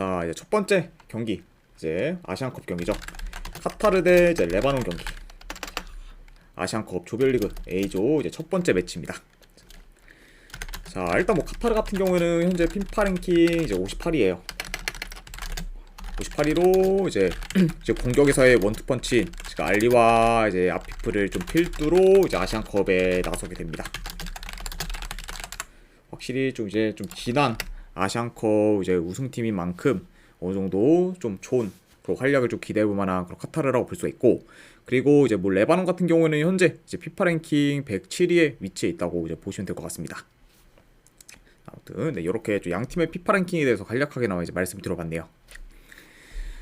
자 이제 첫 번째 경기 이제 아시안컵 경기죠. 카타르 대 이제 레바논 경기. 아시안컵 조별리그 A조 이제 첫 번째 매치입니다. 자 일단 뭐 카타르 같은 경우에는 현재 핀파 랭킹 이제 58이에요. 58위로 이제 이제 공격에서의 원투펀치 지금 알리와 이제 아피프를 좀 필두로 이제 아시안컵에 나서게 됩니다. 확실히 좀 이제 좀 지난 아시안컵 이제 우승팀인 만큼 어느 정도 좀 좋은 그 활약을 좀 기대해 볼 만한 그런 카타르라고 볼 수가 있고 그리고 이제 뭐 레바논 같은 경우에는 현재 이제 피파 랭킹 107위에 위치해 있다고 이제 보시면 될 것 같습니다. 아무튼 네, 이렇게 좀양 팀의 피파 랭킹에 대해서 간략하게나마 이제 말씀 드려봤네요.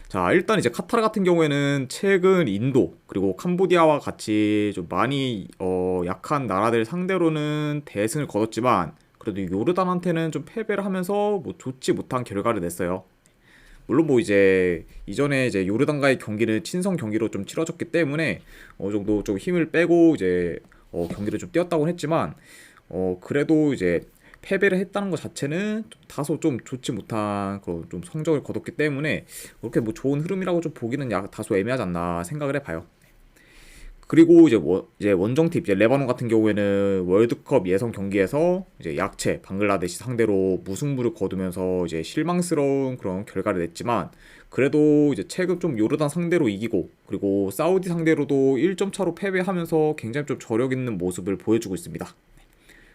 자 일단 이제 카타르 같은 경우에는 최근 인도 그리고 캄보디아와 같이 좀 많이 어, 약한 나라들 상대로는 대승을 거뒀지만 그래도 요르단한테는 좀 패배를 하면서 뭐 좋지 못한 결과를 냈어요. 물론 뭐 이제 이전에 이제 요르단과의 경기는 친선 경기로 좀 치러졌기 때문에 어느 정도 좀 힘을 빼고 이제 어, 경기를 좀 뛰었다고는 했지만 어 그래도 이제 패배를 했다는 것 자체는 좀 다소 좀 좋지 못한 그런 좀 성적을 거뒀기 때문에 그렇게 뭐 좋은 흐름이라고 좀 보기는 약 다소 애매하지 않나 생각을 해봐요. 그리고 이제 원, 이제 원정팀 이제 레바논 같은 경우에는 월드컵 예선 경기에서 이제 약체 방글라데시 상대로 무승부를 거두면서 이제 실망스러운 그런 결과를 냈지만 그래도 이제 최근 좀 요르단 상대로 이기고 그리고 사우디 상대로도 1점 차로 패배하면서 굉장히 좀 저력 있는 모습을 보여주고 있습니다.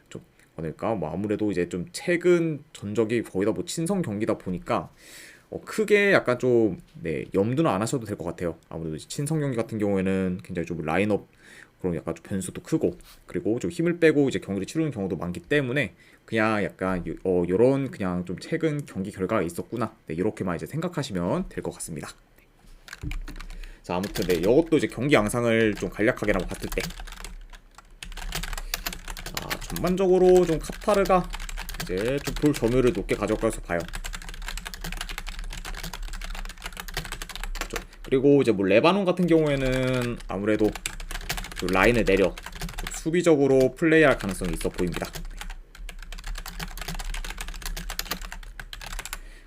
좀 그러니까 뭐 아무래도 이제 좀 최근 전적이 거의 다 뭐 친선 경기다 보니까 어, 크게 약간 좀 네, 염두는 안 하셔도 될 것 같아요. 아무래도 친선 경기 같은 경우에는 굉장히 좀 라인업 그런 약간 좀 변수도 크고 그리고 좀 힘을 빼고 이제 경기를 치르는 경우도 많기 때문에 그냥 약간 요- 어 요런 그냥 좀 최근 경기 결과가 있었구나. 네, 이렇게만 이제 생각하시면 될 것 같습니다. 자, 아무튼 네, 이것도 이제 경기 양상을 좀 간략하게나마 봤을 때 아, 전반적으로 좀 카타르가 이제 좀 볼 점유율을 높게 가져가서 봐요. 그리고 이제 뭐 레바논 같은 경우에는 아무래도 좀 라인을 내려 좀 수비적으로 플레이할 가능성이 있어 보입니다.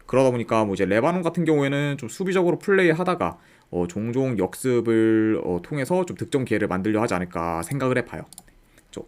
그러다 보니까 뭐 이제 레바논 같은 경우에는 좀 수비적으로 플레이하다가 어, 종종 역습을 어, 통해서 좀 득점 기회를 만들려 하지 않을까 생각을 해봐요. 좀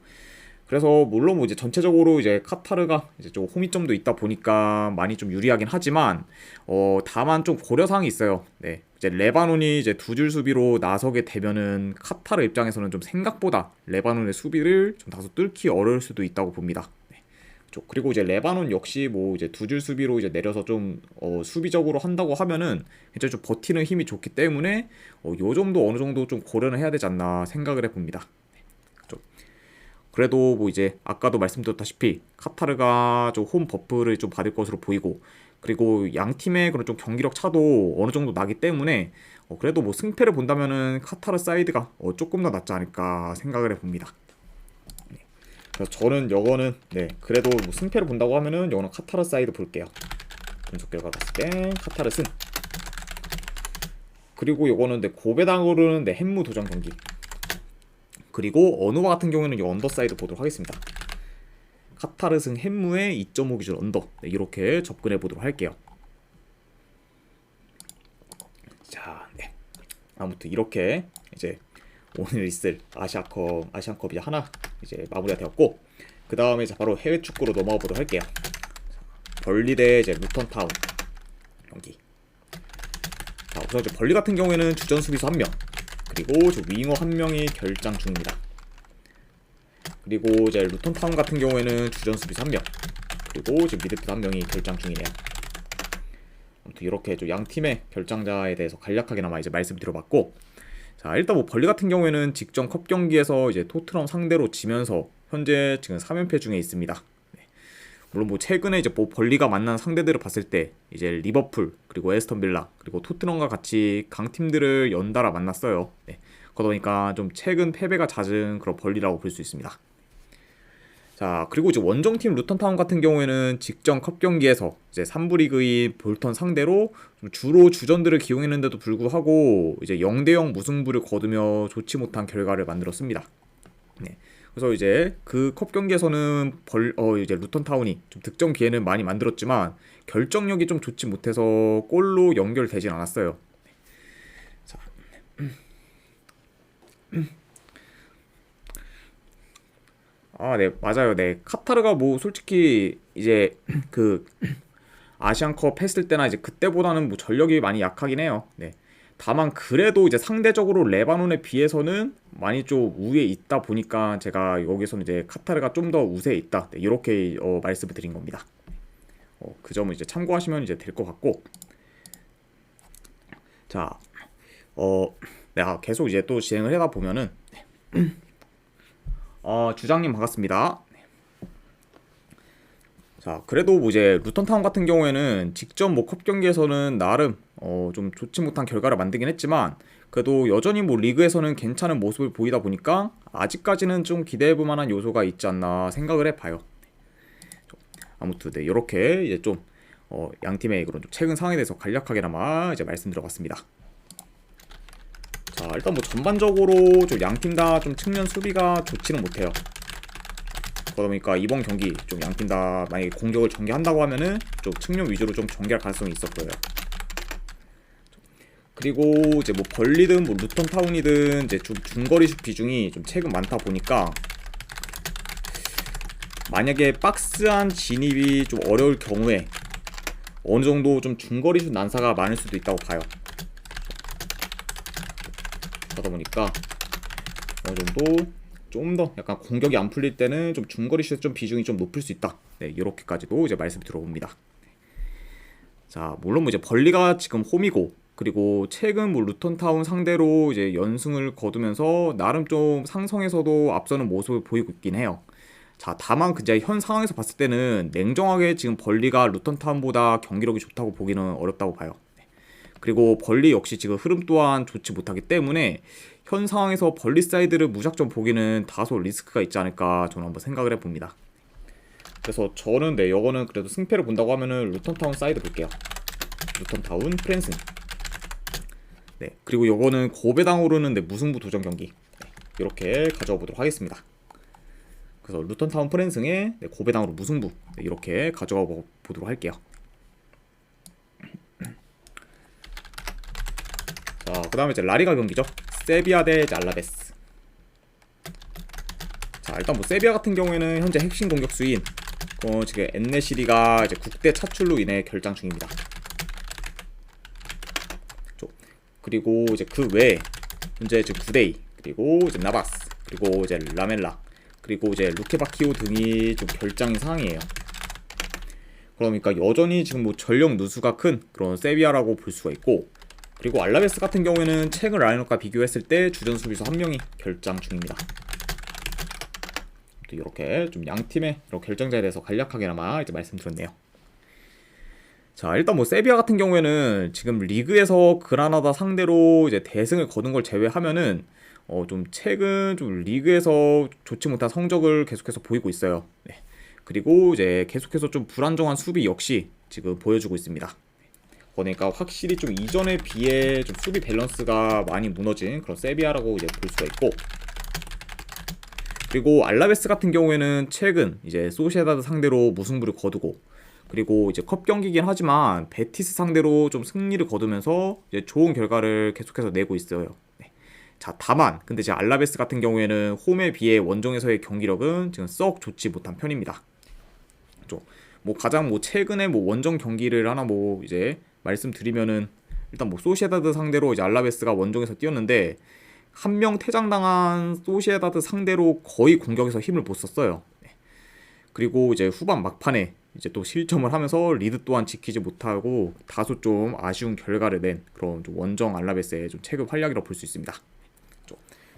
그래서 물론 뭐 이제 전체적으로 이제 카타르가 이제 좀 호미점도 있다 보니까 많이 좀 유리하긴 하지만 어 다만 좀 고려사항이 있어요. 네. 이제 레바논이 이제 두 줄 수비로 나서게 되면은 카타르 입장에서는 좀 생각보다 레바논의 수비를 좀 다소 뚫기 어려울 수도 있다고 봅니다. 네. 좀 그리고 이제 레바논 역시 뭐 이제 두 줄 수비로 이제 내려서 좀 어, 수비적으로 한다고 하면은 굉장히 좀 버티는 힘이 좋기 때문에 어, 요 점도 어느 정도 좀 고려는 해야 되지 않나 생각을 해봅니다. 좀 그래도 뭐 이제 아까도 말씀드렸다시피 카타르가 좀 홈 버프를 좀 받을 것으로 보이고 그리고 양 팀의 그런 좀 경기력 차도 어느 정도 나기 때문에 어, 그래도 뭐 승패를 본다면은 카타르 사이드가 어, 조금 더 낫지 않을까 생각을 해봅니다. 네. 그래서 저는 여거는 네 그래도 뭐 승패를 본다고 하면은 여거는 카타르 사이드 볼게요. 분석 결과 봤을 때 카타르 승. 그리고 요거는 네 고베당으로는 네 햄무 도전 경기. 그리고 어느와 같은 경우에는 이 언더사이드 보도록 하겠습니다. 카타르 승 햄무의 2.5 기준 언더 네, 이렇게 접근해 보도록 할게요. 자, 네. 아무튼 이렇게 이제 오늘 있을 아시아컵 아시안컵이 이제 하나 이제 마무리가 되었고 그 다음에 바로 해외 축구로 넘어가 보도록 할게요. 자, 벌리 대 이제 루턴 타운 경기. 자, 우선 이제 벌리 같은 경우에는 주전 수비수 한 명, 그리고 저 윙어 한 명이 결장 중입니다. 그리고 이제 루턴 타운 같은 경우에는 주전 수비수 한 명, 그리고 이제 미드필더 한 명이 결장 중이네요. 아무튼 이렇게 좀양 팀의 결장자에 대해서 간략하게나마 이제 말씀드려봤고, 자 일단 뭐 벌리 같은 경우에는 직전 컵 경기에서 이제 토트넘 상대로 지면서 현재 지금 3연패 중에 있습니다. 네. 물론 뭐 최근에 이제 뭐 벌리가 만난 상대들을 봤을 때 이제 리버풀 그리고 에스턴 빌라 그리고 토트넘과 같이 강팀들을 연달아 만났어요. 네. 그러다 보니까 좀 최근 패배가 잦은 그런 벌리라고 볼 수 있습니다. 자 그리고 이제 원정팀 루턴타운 같은 경우에는 직전 컵 경기에서 이제 3부 리그인 볼턴 상대로 좀 주로 주전들을 기용했는데도 불구하고 이제 0대0 무승부를 거두며 좋지 못한 결과를 만들었습니다. 네. 그래서 이제 그 컵 경기에서는 벌, 어, 이제 루턴 타운이 좀 득점 기회는 많이 만들었지만 결정력이 좀 좋지 못해서 골로 연결되진 않았어요. 자, 아, 네, 맞아요. 네, 카타르가 뭐 솔직히 이제 그 아시안컵 했을 때나 이제 그때보다는 뭐 전력이 많이 약하긴 해요. 네. 다만 그래도 이제 상대적으로 레바논에 비해서는 많이 좀 우위에 있다 보니까 제가 여기서는 이제 카타르가 좀 더 우세에 있다 네, 이렇게 어, 말씀을 드린 겁니다. 어, 그 점을 이제 참고하시면 이제 될 것 같고 자, 어, 내가 계속 이제 또 진행을 하다 보면은 어, 주장님 반갑습니다. 자, 그래도 뭐 이제 루턴타운 같은 경우에는 직접 뭐컵 경기에서는 나름 어, 좀 좋지 못한 결과를 만들긴 했지만 그래도 여전히 뭐 리그에서는 괜찮은 모습을 보이다 보니까 아직까지는 좀 기대해볼 만한 요소가 있지 않나 생각을 해봐요. 아무튼 네, 이렇게 이제 좀 어, 양 팀의 그런 좀 최근 상황에 대해서 간략하게나마 이제 말씀드려봤습니다. 자, 일단 뭐 전반적으로 좀 양팀 다 좀 측면 수비가 좋지는 못해요. 그러다 보니까 이번 경기 좀 양팀 다 만약에 공격을 전개한다고 하면은 좀 측면 위주로 좀 전개할 가능성이 거예요. 그리고 이제 뭐 벌리든 뭐 루턴 타운이든 이제 좀 중거리 슛 비중이 좀 최근 많다 보니까 만약에 박스한 진입이 좀 어려울 경우에 어느 정도 좀 중거리 슛 난사가 많을 수도 있다고 봐요. 그러다 보니까 어느 정도 좀 더 약간 공격이 안 풀릴 때는 좀 중거리 슛 좀 비중이 좀 높을 수 있다. 네, 이렇게까지도 이제 말씀 들어봅니다. 자, 물론 뭐 이제 벌리가 지금 홈이고 그리고 최근 뭐 루턴타운 상대로 이제 연승을 거두면서 나름 좀 상성에서도 앞서는 모습을 보이고 있긴 해요. 자, 다만 그제 현 상황에서 봤을 때는 냉정하게 지금 벌리가 루턴타운보다 경기력이 좋다고 보기는 어렵다고 봐요. 네. 그리고 벌리 역시 지금 흐름 또한 좋지 못하기 때문에 현 상황에서 벌리 사이드를 무작정 보기는 다소 리스크가 있지 않을까 저는 한번 생각을 해봅니다. 그래서 저는 네, 이거는 그래도 승패를 본다고 하면은 루턴타운 사이드 볼게요. 루턴타운 프랜슨. 네, 그리고 요거는 고배당으로는 네, 무승부 도전 경기 네, 이렇게 가져와 보도록 하겠습니다. 그래서 루턴타운 프랜승의 네, 고배당으로 무승부 네, 이렇게 가져가 보, 보도록 할게요. 자, 그 다음에 이제 라리가 경기죠. 세비야 대 알라베스. 자, 일단 뭐 세비야 같은 경우에는 현재 핵심 공격수인 어, 지금 엔네시리가 이제 국대 차출로 인해 결장 중입니다. 그리고 이제 그 외에 현재 이제 구데이 그리고 이제 나바스 그리고 이제 라멜라 그리고 이제 루케바키오 등이 좀 결장인 상황이에요. 그러니까 여전히 지금 뭐 전력 누수가 큰 그런 세비야라고 볼 수가 있고 그리고 알라베스 같은 경우에는 최근 라인업과 비교했을 때 주전 수비수 한 명이 결장 중입니다. 또 이렇게 좀 양 팀의 결정자에 대해서 간략하게나마 이제 말씀드렸네요. 자 일단 뭐 세비야 같은 경우에는 지금 리그에서 그라나다 상대로 이제 대승을 거둔 걸 제외하면은 어 좀 최근 좀 리그에서 좋지 못한 성적을 계속해서 보이고 있어요. 네. 그리고 이제 계속해서 좀 불안정한 수비 역시 지금 보여주고 있습니다. 그러니까 확실히 좀 이전에 비해 좀 수비 밸런스가 많이 무너진 그런 세비야라고 이제 볼 수가 있고 그리고 알라베스 같은 경우에는 최근 이제 소시에다드 상대로 무승부를 거두고 그리고 이제 컵 경기긴 하지만 베티스 상대로 좀 승리를 거두면서 이제 좋은 결과를 계속해서 내고 있어요. 네. 자 다만 근데 이제 알라베스 같은 경우에는 홈에 비해 원정에서의 경기력은 지금 썩 좋지 못한 편입니다. 뭐 가장 뭐 최근에 뭐 원정 경기를 하나 뭐 이제 말씀드리면은 일단 뭐 소시에다드 상대로 이제 알라베스가 원정에서 뛰었는데 한 명 퇴장당한 소시에다드 상대로 거의 공격에서 힘을 못 썼어요. 네. 그리고 이제 후반 막판에 이제 또 실점을 하면서 리드 또한 지키지 못하고 다소 좀 아쉬운 결과를 낸 그런 좀 원정 알라베스의 좀 체급 활약이라고 볼 수 있습니다.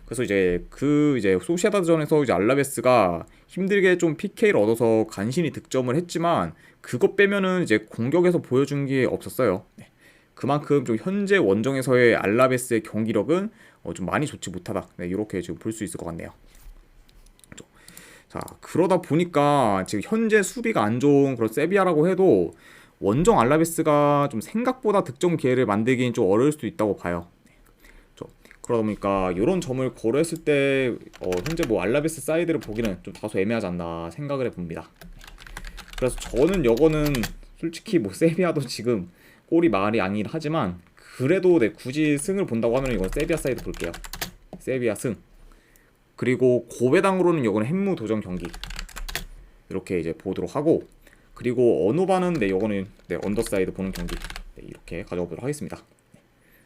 그래서 이제 그 이제 소시에다전에서 이제 알라베스가 힘들게 좀 PK를 얻어서 간신히 득점을 했지만 그것 빼면은 이제 공격에서 보여준 게 없었어요. 네. 그만큼 좀 현재 원정에서의 알라베스의 경기력은 어, 좀 많이 좋지 못하다. 네, 이렇게 지금 볼 수 있을 것 같네요. 자 그러다 보니까 지금 현재 수비가 안 좋은 그런 세비야라고 해도 원정 알라베스가 좀 생각보다 득점 기회를 만들기는 좀 어려울 수도 있다고 봐요. 그러다 보니까 이런 점을 고려했을 때 어, 현재 뭐 알라베스 사이드를 보기는 좀 다소 애매하지 않나 생각을 해봅니다. 그래서 저는 이거는 솔직히 뭐 세비야도 지금 골이 말이 아니긴 하지만 그래도 네, 굳이 승을 본다고 하면 이건 세비야 사이드 볼게요. 세비야 승. 그리고 고배당으로는 이거는 햄무 도전 경기 이렇게 이제 보도록 하고 그리고 어노바는 네 이거는 네 언더사이드 보는 경기 네, 이렇게 가져가 보도록 하겠습니다.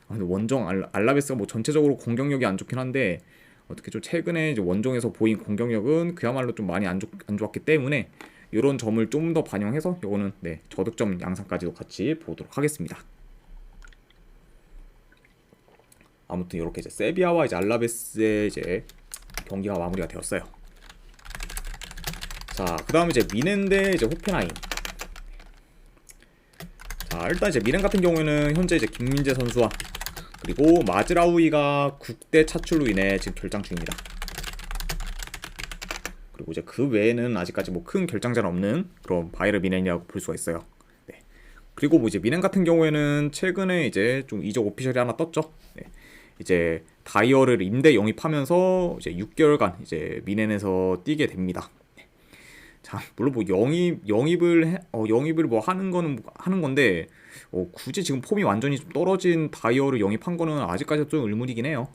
아, 원정 알, 알라베스가 뭐 전체적으로 공격력이 안 좋긴 한데 어떻게 좀 최근에 이제 원정에서 보인 공격력은 그야말로 좀 많이 안, 좋, 안 좋았기 때문에 이런 점을 좀 더 반영해서 이거는 네 저득점 양상까지도 같이 보도록 하겠습니다. 아무튼 이렇게 이제 세비야와 이제 알라베스의 이제 경기가 마무리가 되었어요. 자, 그다음에 이제 미넨 대 이제 호펜하임. 자, 일단 이제 미넨 같은 경우에는 현재 이제 김민재 선수와 그리고 마즈라우이가 국대 차출로 인해 지금 결장 중입니다. 이제 그 외에는 아직까지 뭐 큰 결장자는 없는 그런 바이럴 미넨이라고 볼 수가 있어요. 네. 그리고 뭐 이제 미넨 같은 경우에는 최근에 이제 좀 이적 오피셜이 하나 떴죠. 네. 이제 다이어를 임대 영입하면서 이제 6개월간 이제 미넨에서 뛰게 됩니다. 네. 자, 물론 뭐 영입 영입을 해, 어, 영입을 뭐 하는 거는 뭐 하는 건데 어, 굳이 지금 폼이 완전히 좀 떨어진 다이어를 영입한 거는 아직까지 좀 의문이긴 해요.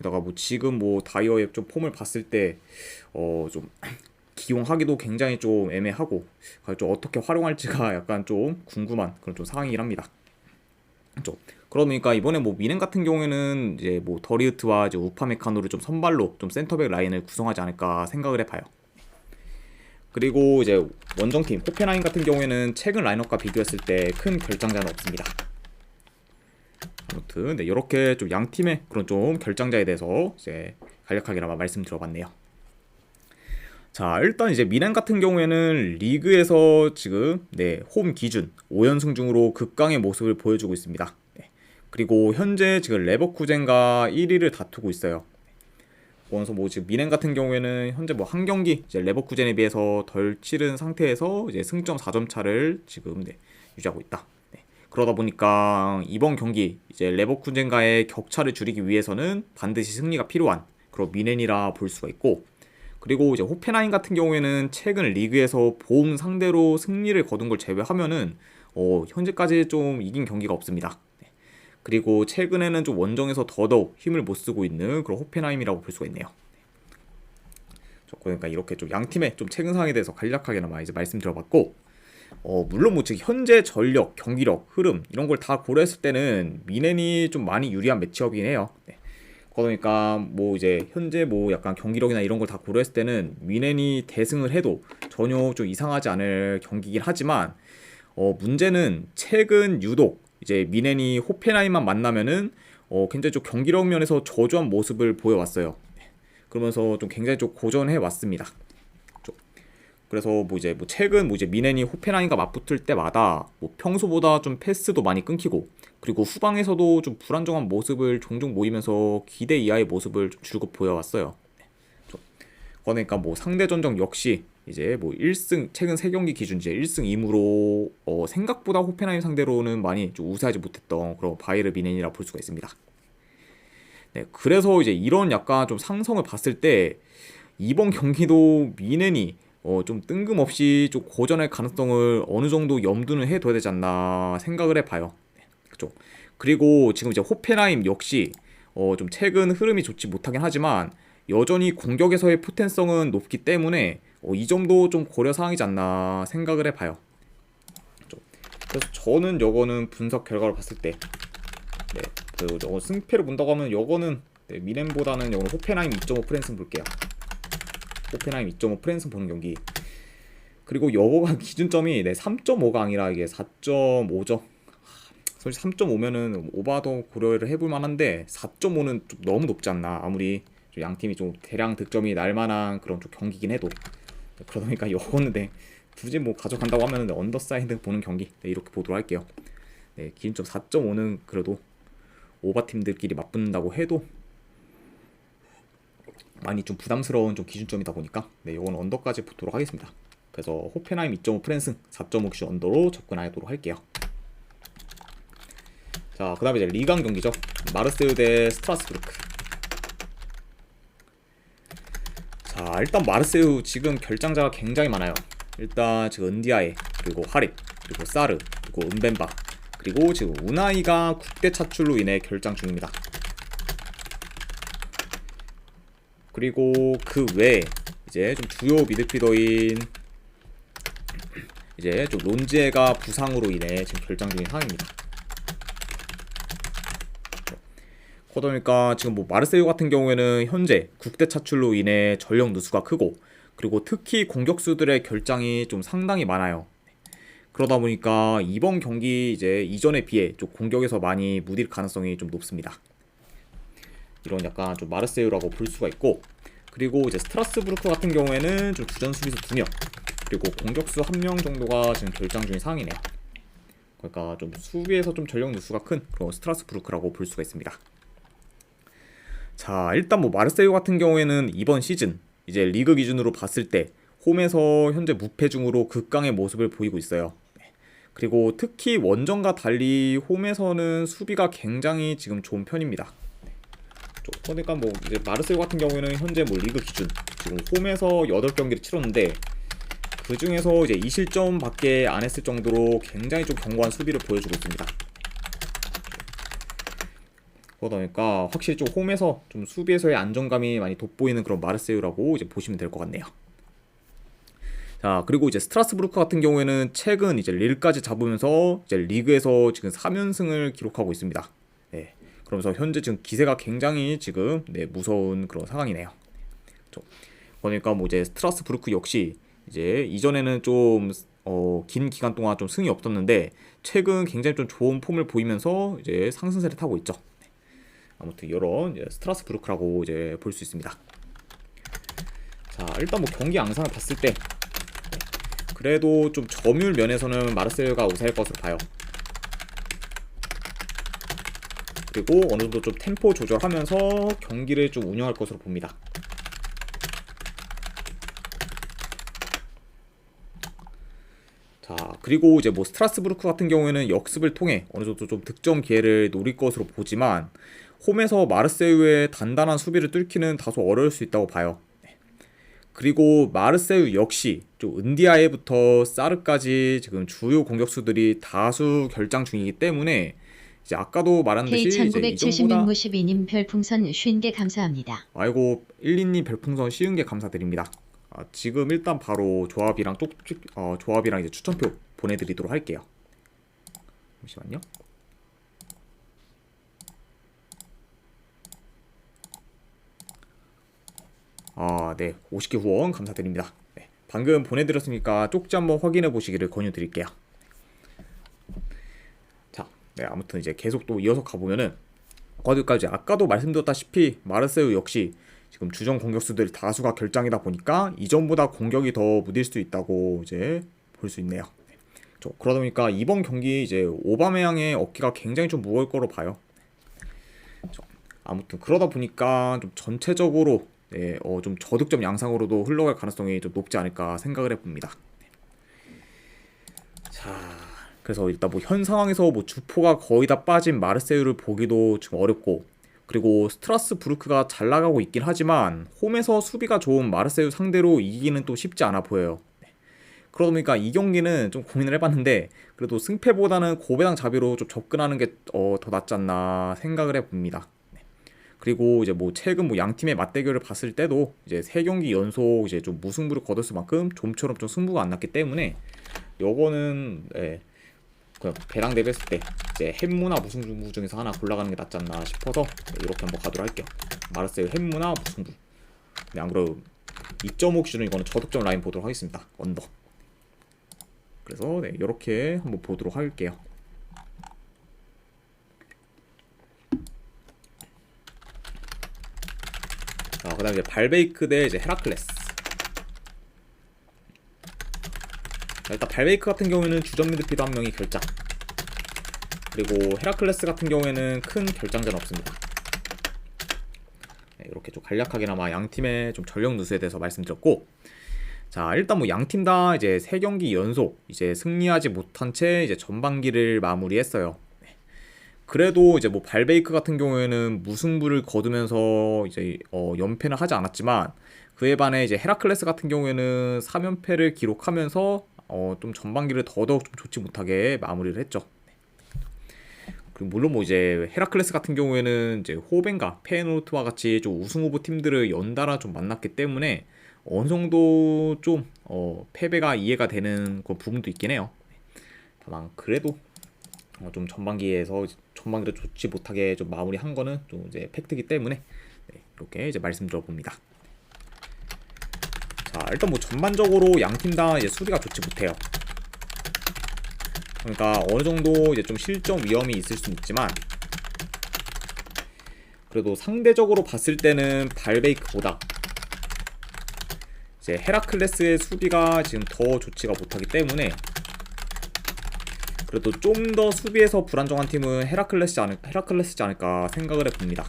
네. 게다가 뭐 지금 뭐 다이어의 좀 폼을 봤을 때 어 좀 기용하기도 굉장히 좀 애매하고 좀 어떻게 활용할지가 약간 좀 궁금한 그런 좀 상황이긴 합니다. 좀 그러니까 이번에 뭐 미넨 같은 경우에는 이제 뭐 더리우트와 이제 우파메카노를 좀 선발로 좀 센터백 라인을 구성하지 않을까 생각을 해봐요. 그리고 이제 원정팀 호펜하임 같은 경우에는 최근 라인업과 비교했을 때 큰 결장자는 없습니다. 아무튼 네, 이렇게 좀 양 팀의 그런 좀 결장자에 대해서 이제 간략하게나마 말씀드려봤네요. 자 일단 이제 미넨 같은 경우에는 리그에서 지금 네 홈 기준 5연승 중으로 극강의 모습을 보여주고 있습니다. 네. 그리고 현재 지금 레버쿠젠과 1위를 다투고 있어요. 그래서 뭐 지금 미넨 같은 경우에는 현재 뭐 한 경기 이제 레버쿠젠에 비해서 덜 치른 상태에서 이제 승점 4점 차를 지금 네, 유지하고 있다. 네. 그러다 보니까 이번 경기 이제 레버쿠젠과의 격차를 줄이기 위해서는 반드시 승리가 필요한 그런 미넨이라 볼 수가 있고 그리고 이제 호펜하임 같은 경우에는 최근 리그에서 보험 상대로 승리를 거둔 걸 제외하면은 어, 현재까지 좀 이긴 경기가 없습니다. 네. 그리고 최근에는 좀 원정에서 더더욱 힘을 못 쓰고 있는 그런 호펜하임이라고 볼 수가 있네요. 네. 그러니까 이렇게 좀 양 팀의 좀 최근 상황에 대해서 간략하게나마 이제 말씀드려봤고 어, 물론 뭐 지금 현재 전력, 경기력, 흐름 이런 걸 다 고려했을 때는 미넨이 좀 많이 유리한 매치업이긴 해요. 네. 그러니까 뭐 이제 현재 뭐 약간 경기력이나 이런 걸 다 고려했을 때는 미넨이 대승을 해도 전혀 좀 이상하지 않을 경기긴 하지만 어 문제는 최근 유독 이제 미넨이 호펜하임만 만나면은 어 굉장히 좀 경기력 면에서 저조한 모습을 보여왔어요. 그러면서 좀 굉장히 좀 고전해 왔습니다. 그래서 뭐 이제 뭐 최근 뭐 이제 미넨이 호펜하임과 맞붙을 때마다 뭐 평소보다 좀 패스도 많이 끊기고 그리고 후방에서도 좀 불안정한 모습을 종종 보이면서 기대 이하의 모습을 좀 줄곧 보여왔어요. 그러니까 뭐 상대 전적 역시 이제 뭐 1승 최근 3경기 기준 이제 1승 2무로 어 생각보다 호펜하임 상대로는 많이 좀 우세하지 못했던 그런 바이르 미넨이라 볼 수가 있습니다. 네, 그래서 이제 이런 약간 좀 상성을 봤을 때 이번 경기도 미넨이 어, 좀 뜬금없이 좀 고전할 가능성을 어느 정도 염두는 해둬야 되지 않나 생각을 해봐요. 네, 그죠. 그리고 지금 이제 호펜하임 역시 어, 좀 최근 흐름이 좋지 못하긴 하지만 여전히 공격에서의 포텐성은 높기 때문에 어, 이 점도 좀 고려 사항이지 않나 생각을 해봐요. 그래서 저는 요거는 분석 결과를 봤을 때, 네, 그 승패를 본다고 하면 요거는 네, 미넨보다는 요거는 호펜하임 2.5 프랜슨 볼게요. 호펜하임 2.5 프랜슨 보는 경기. 그리고 여거가 기준점이 네, 3.5가 아니라 이게 4.5점. 솔직히 3.5면은 오바도 고려를 해볼 만한데 4.5는 좀 너무 높지 않나 아무리 양 팀이 좀 대량 득점이 날 만한 그런 좀 경기긴 해도 그러다 보니까 요거는 네, 굳이 뭐 가져간다고 하면은 네, 언더사이드 보는 경기 네, 이렇게 보도록 할게요. 네, 기준점 4.5는 그래도 오바 팀들끼리 맞붙는다고 해도 많이 좀 부담스러운 좀 기준점이다 보니까 네, 요건 언더까지 보도록 하겠습니다. 그래서 호펜하임 2.5 프랜슨 4.5 기준 언더로 접근하도록 할게요. 자, 그 다음에 이제 리강 경기죠. 마르세유 대 스트라스부르크. 자, 일단 마르세유 지금 결장자가 굉장히 많아요. 일단 지금 은디아에 그리고 하릿 그리고 사르 그리고 은벤바 그리고 지금 우나이가 국대 차출로 인해 결장 중입니다. 그리고 그 외에 이제 좀 주요 미드필더인 이제 좀 론지에가 부상으로 인해 지금 결장 중인 상황입니다. 그러다 보니까 지금 뭐 마르세유 같은 경우에는 현재 국대 차출로 인해 전력 누수가 크고 그리고 특히 공격수들의 결장이 좀 상당히 많아요. 그러다 보니까 이번 경기 이제 이전에 비해 좀 공격에서 많이 무딜 가능성이 좀 높습니다. 이런 약간 좀 마르세유라고 볼 수가 있고 그리고 이제 스트라스부르크 같은 경우에는 좀 주전 수비수 두명 그리고 공격수 한명 정도가 지금 결장 중인 상황이네요. 그러니까 좀 수비에서 좀 전력 누수가 큰 그런 스트라스부르크라고 볼 수가 있습니다. 자 일단 뭐 마르세유 같은 경우에는 이번 시즌 이제 리그 기준으로 봤을 때 홈에서 현재 무패 중으로 극강의 모습을 보이고 있어요. 네. 그리고 특히 원정과 달리 홈에서는 수비가 굉장히 지금 좋은 편입니다. 그러니까 뭐 이제 마르세유 같은 경우에는 현재 뭐 리그 기준 지금 홈에서 8경기를 치렀는데 그 중에서 이제 2실점밖에 안 했을 정도로 굉장히 좀 견고한 수비를 보여주고 있습니다. 그러다 보니까 확실히 좀 홈에서 좀 수비에서의 안정감이 많이 돋보이는 그런 마르세유라고 이제 보시면 될 것 같네요. 자 그리고 이제 스트라스부르크 같은 경우에는 최근 이제 릴까지 잡으면서 이제 리그에서 지금 3연승을 기록하고 있습니다. 네. 그러면서 현재 지금 기세가 굉장히 지금 네, 무서운 그런 상황이네요. 그러니까 뭐 이제 스트라스부르크 역시 이제 이전에는 좀 어, 긴 기간 동안 좀 승이 없었는데 최근 굉장히 좀 좋은 폼을 보이면서 이제 상승세를 타고 있죠. 아무튼 이런 스트라스부르크라고 이제 볼 수 있습니다. 자 일단 뭐 경기 양상을 봤을 때 그래도 좀 점유율 면에서는 마르세유가 우세할 것으로 봐요. 그리고 어느 정도 좀 템포 조절하면서 경기를 좀 운영할 것으로 봅니다. 자 그리고 이제 뭐 스트라스부르크 같은 경우에는 역습을 통해 어느 정도 좀 득점 기회를 노릴 것으로 보지만 홈에서 마르세유의 단단한 수비를 뚫기는 다소 어려울 수 있다고 봐요. 네. 그리고 마르세유 역시 좀 은디아에부터 사르까지 지금 주요 공격수들이 다수 결장 중이기 때문에 이제 아까도 말한 듯이 이제 이전보다 K1992님 별풍선 50개 감사합니다. 아이고 122님 별풍선 씌운 게 감사드립니다. 아, 지금 일단 바로 조합이랑 또 어, 조합이랑 이제 추천표 보내드리도록 할게요. 잠시만요. 아, 네. 50개 후원 감사드립니다. 네, 방금 보내드렸으니까 쪽지 한번 확인해 보시기를 권유드릴게요. 자, 네, 아무튼 이제 계속 또 이어서 가보면은 거기까지 아까도 말씀드렸다시피 마르세유 역시 지금 주전 공격수들 다수가 결장이다 보니까 이전보다 공격이 더 무딜 수 있다고 이제 볼 수 있네요. 저, 그러다 보니까 이번 경기 이제 오바메양의 어깨가 굉장히 좀 무거울 거로 봐요. 저, 아무튼 그러다 보니까 좀 전체적으로 네, 어, 좀 저득점 양상으로도 흘러갈 가능성이 좀 높지 않을까 생각을 해봅니다. 자, 그래서 일단 뭐 현 상황에서 뭐 주포가 거의 다 빠진 마르세유를 보기도 좀 어렵고 그리고 스트라스 부르크가 잘 나가고 있긴 하지만 홈에서 수비가 좋은 마르세유 상대로 이기기는 또 쉽지 않아 보여요. 네. 그러다 보니까 이 경기는 좀 고민을 해봤는데 그래도 승패보다는 고배당 자비로 좀 접근하는 게더 어, 낫지 않나 생각을 해봅니다. 그리고 이제 뭐 최근 뭐 양 팀의 맞대결을 봤을 때도 이제 세 경기 연속 이제 좀 무승부를 거뒀을 만큼 좀처럼 좀 승부가 안 났기 때문에 요거는 예, 그냥 배당 대비했을 때 이제 햄무나 무승부 중에서 하나 골라가는 게 낫지 않나 싶어서 이렇게 한번 가도록 할게요. 마르세유 햄무나 무승부. 네, 안 그래도 2.5 기준은 이거는 저득점 라인 보도록 하겠습니다. 언더. 그래서 네, 이렇게 한번 보도록 할게요. 자, 그 다음에 이제 발베이크 대 이제 헤라클레스. 자, 일단 발베이크 같은 경우에는 주전 미드필더 한 명이 결장. 그리고 헤라클레스 같은 경우에는 큰 결장자는 없습니다. 네, 이렇게 좀 간략하게나마 양 팀의 좀 전력 누수에 대해서 말씀드렸고, 자 일단 뭐 양 팀 다 이제 세 경기 연속 이제 승리하지 못한 채 이제 전반기를 마무리했어요. 그래도 이제 뭐 발베이크 같은 경우에는 무승부를 거두면서 이제 어, 연패는 하지 않았지만 그에 반해 이제 헤라클레스 같은 경우에는 3연패를 기록하면서 어, 좀 전반기를 더더욱 좀 좋지 못하게 마무리를 했죠. 그리고 물론 뭐 이제 헤라클레스 같은 경우에는 이제 호벤과 페노르트와 같이 좀 우승 후보 팀들을 연달아 좀 만났기 때문에 어느 정도 좀 어, 패배가 이해가 되는 그 부분도 있긴 해요. 다만 그래도 어, 좀 전반기에서 전반기를 좋지 못하게 좀 마무리한 거는 좀 이제 팩트기 때문에 네, 이렇게 이제 말씀드려 봅니다. 자 일단 뭐 전반적으로 양팀 다 이제 수비가 좋지 못해요. 그러니까 어느 정도 이제 좀 실점 위험이 있을 수는 있지만 그래도 상대적으로 봤을 때는 발베이크보다 이제 헤라클레스의 수비가 지금 더 좋지가 못하기 때문에 그래도 좀 더 수비에서 불안정한 팀은 헤라클레스지 않을 헤라클레스지 않을까 생각을 해봅니다.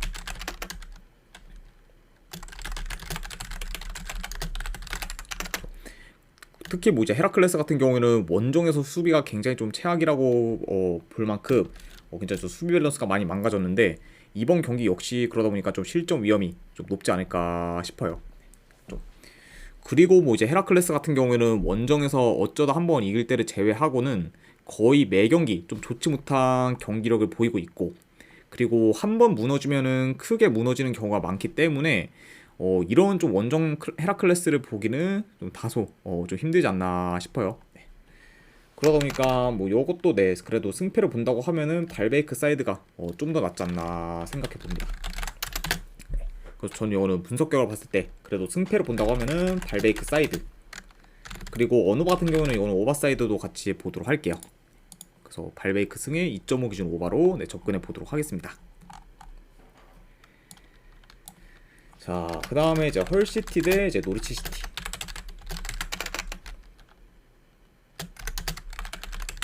특히 뭐 이제 헤라클레스 같은 경우에는 원정에서 수비가 굉장히 좀 최악이라고 어, 볼 만큼 어, 굉장히 좀 수비 밸런스가 많이 망가졌는데 이번 경기 역시 그러다 보니까 좀 실점 위험이 좀 높지 않을까 싶어요. 좀. 그리고 뭐 이제 헤라클레스 같은 경우에는 원정에서 어쩌다 한 번 이길 때를 제외하고는 거의 매 경기 좀 좋지 못한 경기력을 보이고 있고 그리고 한 번 무너지면은 크게 무너지는 경우가 많기 때문에 어, 이런 좀 원정 클- 헤라클레스를 보기는 좀 다소 어, 좀 힘들지 않나 싶어요. 네. 그러다 보니까 뭐 요것도 네 그래도 승패를 본다고 하면은 발베이크 사이드가 어, 좀 더 낫지 않나 생각해 봅니다. 네. 그래서 저는 이거는 분석 결과 봤을 때 그래도 승패를 본다고 하면은 발베이크 사이드 그리고 어느 같은 경우는 이거는 오버사이드도 같이 보도록 할게요. 그래서 발베이크 승에 2.5 기준 오바로 네, 접근해 보도록 하겠습니다. 자, 그 다음에 이제 헐시티 대 이제 노리치 시티.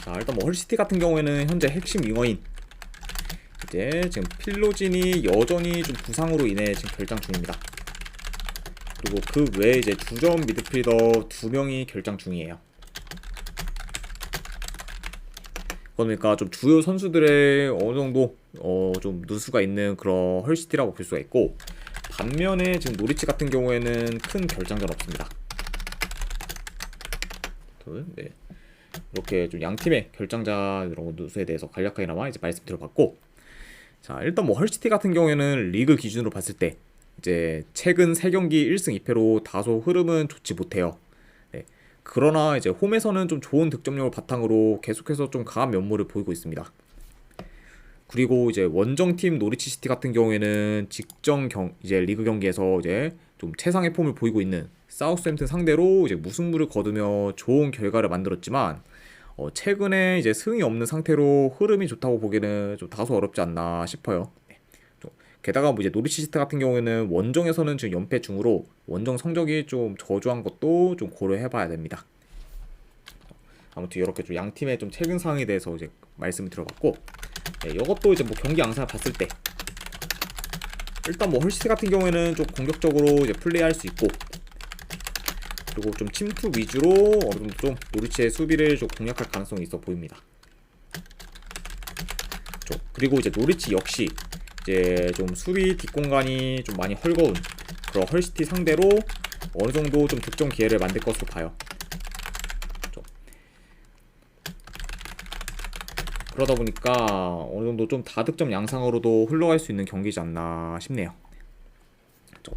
자, 일단 뭐 헐시티 같은 경우에는 현재 핵심 윙어인 이제 지금 필로진이 여전히 좀 부상으로 인해 지금 결장 중입니다. 그리고 그 외에 이제 주전 미드필더 두 명이 결장 중이에요. 그러니까 좀 주요 선수들의 어느 정도 어 좀 누수가 있는 그런 헐시티라고 볼 수가 있고 반면에 지금 노리치 같은 경우에는 큰 결장전 없습니다. 둘, 네. 이렇게 좀 양 팀의 이런 누수에 대해서 간략하게나마 이제 말씀드려봤고, 자 일단 뭐 헐시티 같은 경우에는 리그 기준으로 봤을 때 이제 최근 3경기 1승 2패로 다소 흐름은 좋지 못해요. 네. 그러나 이제 홈에서는 좀 좋은 득점력을 바탕으로 계속해서 좀 강한 면모를 보이고 있습니다. 그리고 이제 원정팀 노리치 시티 같은 경우에는 직전 경 이제 리그 경기에서 이제 좀 최상의 폼을 보이고 있는 사우스햄튼 상대로 이제 무승부를 거두며 좋은 결과를 만들었지만 어, 최근에 이제 승이 없는 상태로 흐름이 좋다고 보기는 좀 다소 어렵지 않나 싶어요. 네. 좀 게다가 뭐 이제 노리치 시티 같은 경우에는 원정에서는 지금 연패 중으로 원정 성적이 좀 저조한 것도 좀 고려해봐야 됩니다. 아무튼 이렇게 좀 양 팀의 좀 최근 상황에 대해서 이제 말씀을 드려봤고, 네, 이것도 이제 뭐 경기 양상을 봤을 때 일단 뭐 헐시티 같은 경우에는 좀 공격적으로 이제 플레이할 수 있고 그리고 좀 침투 위주로 어느 정도 좀 노리치의 수비를 좀 공략할 가능성이 있어 보입니다. 좀, 그리고 이제 노리치 역시 이제 좀 수비 뒷공간이 좀 많이 헐거운 그런 헐시티 상대로 어느 정도 좀 득점 기회를 만들 것으로 봐요. 그러다 보니까 어느 정도 좀 다득점 양상으로도 흘러갈 수 있는 경기지 않나 싶네요. 좀.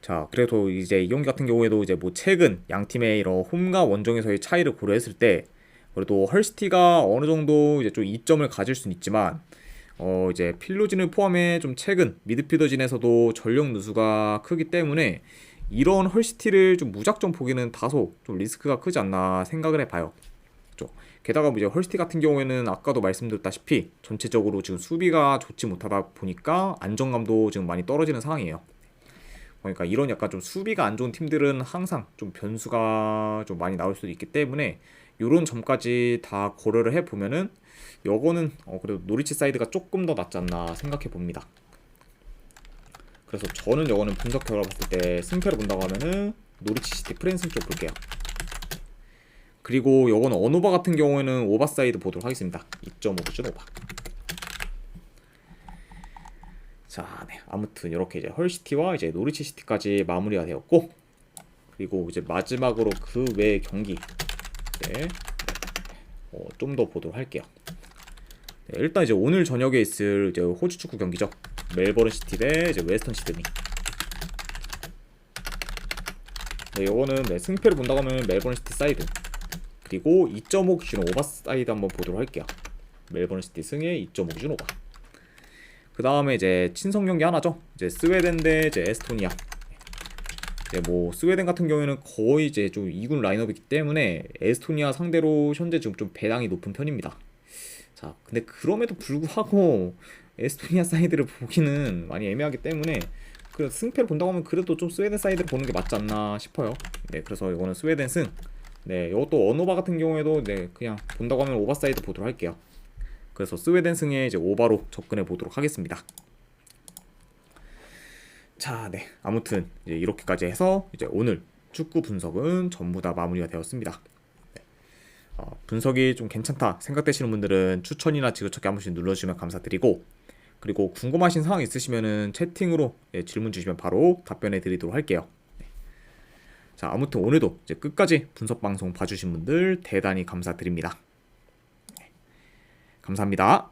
자, 그래도 이제 이 경기 같은 경우에도 이제 뭐 최근 양 팀의 이런 홈과 원정에서의 차이를 고려했을 때 그래도 헐시티가 어느 정도 이제 좀 이점을 가질 수는 있지만 어 이제 필로진을 포함해 좀 최근 미드필더진에서도 전력 누수가 크기 때문에 이런 헐시티를 좀 무작정 보기는 다소 좀 리스크가 크지 않나 생각을 해봐요. 좀. 게다가 뭐 이제 헐시티 같은 경우에는 아까도 말씀드렸다시피 전체적으로 지금 수비가 좋지 못하다 보니까 안정감도 지금 많이 떨어지는 상황이에요. 그러니까 이런 약간 좀 수비가 안 좋은 팀들은 항상 좀 변수가 좀 많이 나올 수도 있기 때문에 이런 점까지 다 고려를 해 보면은 요거는 어 그래도 노리치 사이드가 조금 더 낫지 않나 생각해 봅니다. 그래서 저는 요거는 분석 결과 봤을 때 승패를 본다고 하면은 노리치 시티 프랜스 쪽 볼게요. 그리고 요거는 언오바 같은 경우에는 오바 사이드 보도록 하겠습니다. 2.5 기준 오바. 자, 네. 아무튼 이렇게 이제 헐시티와 이제 노리치 시티까지 마무리가 되었고 그리고 이제 마지막으로 그 외 경기 네. 어, 좀더 보도록 할게요. 네, 일단 이제 오늘 저녁에 있을 이제 호주 축구 경기죠. 멜버른 시티 대 이제 웨스턴 시드니. 네, 이거는 네, 승패를 본다고 하면 멜버른 시티 사이드. 그리고 2.5 기준 오바 사이드 한번 보도록 할게요. 멜버른 시티 승에 2.5 기준 오바. 그 다음에 이제 친선 경기 하나죠. 이제 스웨덴 대 이제 에스토니아. 이제 뭐 스웨덴 같은 경우에는 거의 이제 좀 2군 라인업이기 때문에 에스토니아 상대로 현재 지금 좀 배당이 높은 편입니다. 자, 근데 그럼에도 불구하고 에스토니아 사이드를 보기는 많이 애매하기 때문에 그 승패를 본다고 하면 그래도 좀 스웨덴 사이드를 보는 게 맞지 않나 싶어요. 네, 그래서 이거는 스웨덴 승. 네, 이것도 언오바 같은 경우에도 네 그냥 본다고 하면 오바 사이드 보도록 할게요. 그래서 스웨덴 승에 이제 오바로 접근해 보도록 하겠습니다. 자, 네. 아무튼 이제 이렇게까지 해서 이제 오늘 축구 분석은 전부 다 마무리가 되었습니다. 네. 어, 분석이 좀 괜찮다 생각되시는 분들은 추천이나 지그찾기 한 번씩 눌러주시면 감사드리고 그리고 궁금하신 사항 있으시면은 채팅으로 예, 질문 주시면 바로 답변해 드리도록 할게요. 네. 자, 아무튼 오늘도 이제 끝까지 분석 방송 봐주신 분들 대단히 감사드립니다. 네. 감사합니다.